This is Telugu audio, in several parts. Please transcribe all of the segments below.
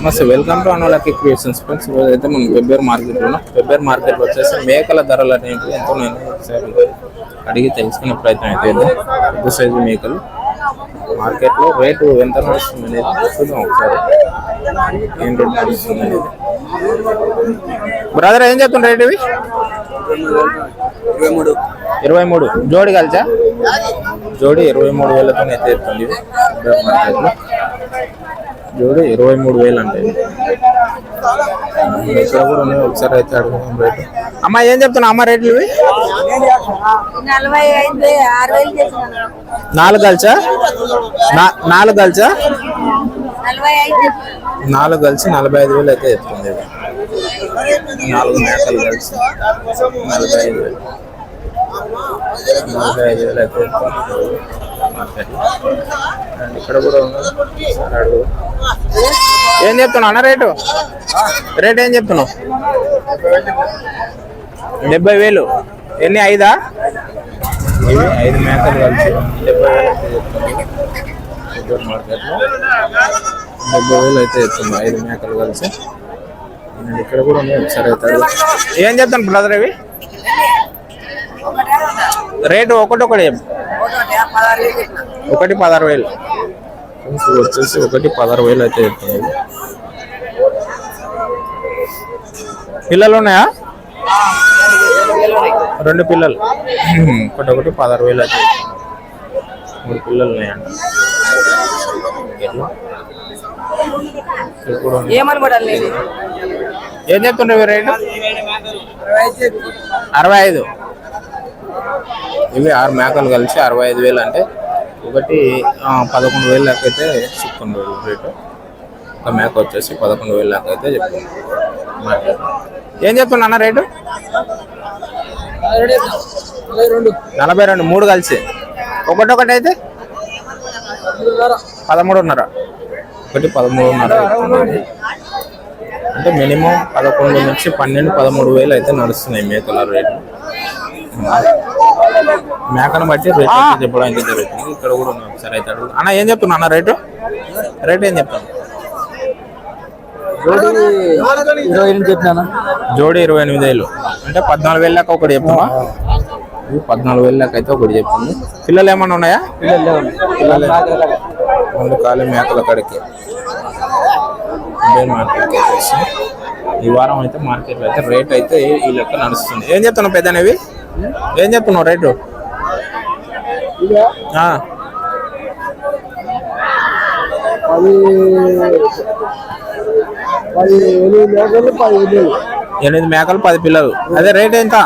నమస్తే వెల్కమ్ టు అనులకి క్రియేషన్స్ ఫ్రెండ్స్ అయితే మనం వెబ్బేర్ మార్కెట్లో ఉన్నాం వెబ్బేర్ మార్కెట్ వచ్చేసి మేకల ధరలు అనేవి ఎంతో నేను ఒకసారి అడిగి తెలుసుకునే ప్రయత్నం అయితే. పెద్ద సైజు మేకలు. మార్కెట్లో రేటు ఎంత నడుస్తుంది అనేది చూద్దాం ఒకసారి. ఏం రేట్ నడుస్తుంది అనేది. బ్రదర్ ఏం చెప్తున్న రేట్ ఇవి? ఇరవై మూడు. ఇరవై మూడు. జోడి కలిసా? జోడి ఇరవై మూడు వేలతో అయితే వెబ్బేర్ మార్కెట్లో జోడు ఇరవై మూడు వేలు అంటే ఇక్కడ కూడా ఉన్నాయి. ఒకసారి అయితే అడుగుదాం రేటు. అమ్మ ఏం చెప్తున్నా అమ్మ రేట్లు ఇవి? నాలుగు కలిసా? నాలుగు కలిసా? నాలుగు కలిసి నలభై ఐదు వేలు అయితే చెప్తుంది. నాలుగు మేకలు కలిసి నలభై ఐదు వేలు. నలభై ఐదు వేలు అయితే ఇక్కడ కూడా ఉన్నది అడుగు ఏం చెప్తున్నావు అన్న రేటు? రేట్ ఏం చెప్తున్నావు? డెబ్బై వేలు. ఎన్ని ఐదా? ఇవి ఐదు మేకలు కలిసి డెబ్బై వేలు అయితే చెప్తుంది సూపర్ మార్కెట్లో డెబ్బై వేలు అయితే ఎత్తుంది ఐదు మేకలు కలిసి. ఇక్కడ కూడా ఉన్నాయి ఒకసారి. ఏం చెప్తాను బ్రదర్ ఇవి రేటు ఒకటి ఒకటి ఒకటి పదహారు వేలు. ఇది వచ్చేసి ఒకటి పదహారు వేలు అయితే ఇది. పిల్లలు ఉన్నాయా రెండు పిల్లలు ఒకటి ఒకటి పదహారు వేలు అయితే. మూడు పిల్లలు ఉన్నాయంట ఎట్లా? ఇక్కడ కూడా ఉన్నాయి. ఏమని కూడా లేదు ఏం చెప్తుండ్రు రేటు అరవై ఐదు ఇవి ఆరు మేకలు కలిసి అరవై ఐదు వేలు అంటే ఒకటి పదకొండు వేలు దాకా అయితే చెప్తుండ్రు రేటు. ఒక మేక వచ్చేసి పదకొండు వేలు దాకా అయితే చెప్తుంది ఏం చెప్తున్నా అన్న రేటు? నలభై రెండు మూడు కలిసి. ఒకటి ఒకటి అయితే? పదమూడున్నర. ఒకటి పదమూడున్నర అంటే మినిమం పదకొండు నుంచి పన్నెండు పదమూడు వేలు అయితే నడుస్తున్నాయి మేకల రేటు. మేకను బట్టి రేట్ అయితే చెప్పడానికి జరుగుతుంది ఇక్కడ కూడా ఉన్నాయి ఒకసారి అయితే అడుగు అన్న ఏం చెప్తున్నా అన్న రేటు? రేట్ ఏం చెప్తాను ఇరవై ఎనిమిది చెప్పినాను జోడి ఇరవై ఎనిమిది వేలు. అంటే పద్నాలుగు వేలు లెక్క ఒకటి చెప్తామా పద్నాలుగు వేలు లెక్క అయితే ఒకటి చెప్తుంది. పిల్లలు ఏమన్నా ఉన్నాయా? పిల్లలు రెండు ఖాళీ మేకల కడికి. ఇండియన్ మార్కెట్కి వచ్చేసి. ఈ వారం అయితే మార్కెట్లో అయితే రేట్ అయితే ఈ లెక్క నడుస్తుంది. ఏం చెప్తున్నావు పెద్దనేవి ఏం చెప్తున్నావు? రేటు. ఎనిమిది మేకలు పది పిల్లలు. అదే రేట్ ఎంత?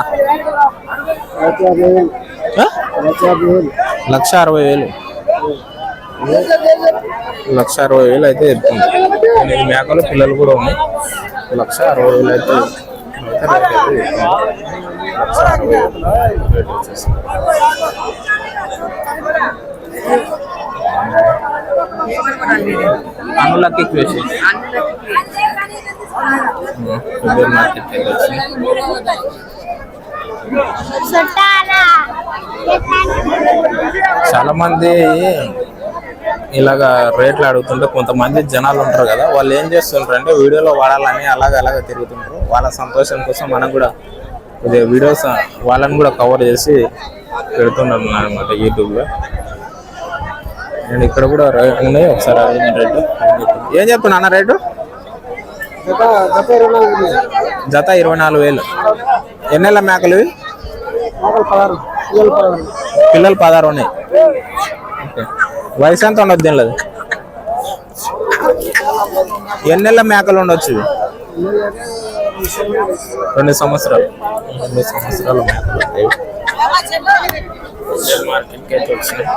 లక్ష అరవై వేలు. లక్ష అరవై వేలు. అయితే చెప్తుంది ఎనిమిది మేకలు పిల్లలు కూడా ఉన్నాయి. లక్ష అరవై వేలు అయితే చాలా మంది ఇలాగా రేట్లు అడుగుతుంటే కొంతమంది జనాలు ఉంటారు కదా వాళ్ళు ఏం చేస్తుంటారు అంటే వీడియోలో వాడాలని అలాగ అలాగ తిరుగుతుంటారు. వాళ్ళ సంతోషం కోసం మనం కూడా కొద్దిగా వీడియోస్ వాళ్ళని కూడా కవర్ చేసి పెడుతున్నాను అనమాట యూట్యూబ్లో అండ్ ఇక్కడ కూడా ఉన్నాయి ఒకసారి అడిగిన రేటు. ఏం చెప్తున్నా అన్న రేటు? గత ఇరవై నాలుగు జత ఇరవై నాలుగు వేలు. ఎన్నెళ్ళ మేకలు మేకలు పిల్లలు పదహారు ఉన్నాయి. వయసు ఎంత ఉండొచ్చు దీనిలో? ఎన్నెళ్ళ మేకలు ఉండొచ్చు ఇవి? రెండు సంవత్సరాలు. రెండు సంవత్సరాల మేకలు ఉంటాయి. మార్కెట్కి అయితే వచ్చినాయి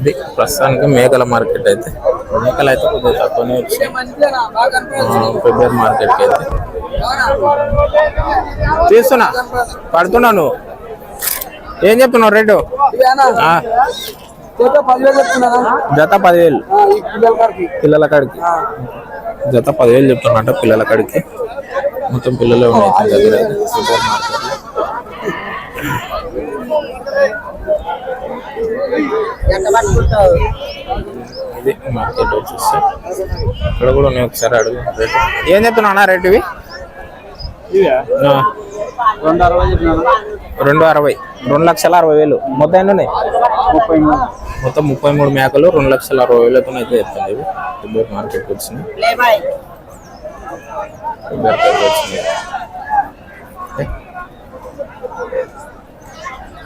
ఇది ప్రస్తుతానికి మేకల మార్కెట్ అయితే. మేకలు అయితే కొద్దిగా తక్కువనే వచ్చాయి. ఫిబ్రవరి మార్కెట్కి అయితే. తీస్తున్నా. పడుతున్నావు నువ్వు. ఏం చెప్తున్నావు రేటు? జత పదివేలు పిల్లల కాడికి. జత పదివేలు చెప్తున్నట్ట పిల్లల కాడికి. మొత్తం పిల్లలే ఉన్నాయి దగ్గర. సూపర్ పట్టుకుంటావు ఇది మార్కెట్ వచ్చేసి. ఇక్కడ కూడా ఉన్నాయి ఒకసారి అడుగు. రేటు. ఏం చెప్తున్నా అన్న రేట్ ఇవి? రెండు అరవై రెండు అరవై. రెండు లక్షల అరవై వేలు. మొత్తం ఎన్ని ఉన్నాయి? ముప్పై మూడు. మొత్తం ముప్పై మూడు మేకలు రెండు లక్షల అరవై వేలతో అయితే చెప్తాను ఇవి. దుబాయ్ మార్కెట్కి వచ్చినాయి దుబాయ్కి వచ్చినాయి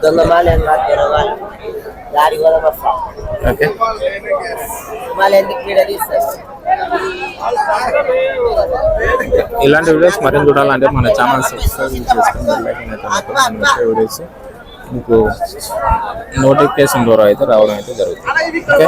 దొంగ మాలేం కాదు దొరగాలి దారి కూడా వస్తా ఓకే. మళ్ళీ ఎందుకు ఇక్కడ తీస్తారు. ఇలాంటి వీడియోస్ మరింత చూడాలంటే మన ఛానల్ సబ్స్క్రైబ్ చేసుకుని వీడియోస్ మీకు నోటిఫికేషన్ ద్వారా అయితే రావడం అయితే జరుగుతుంది. ఓకే?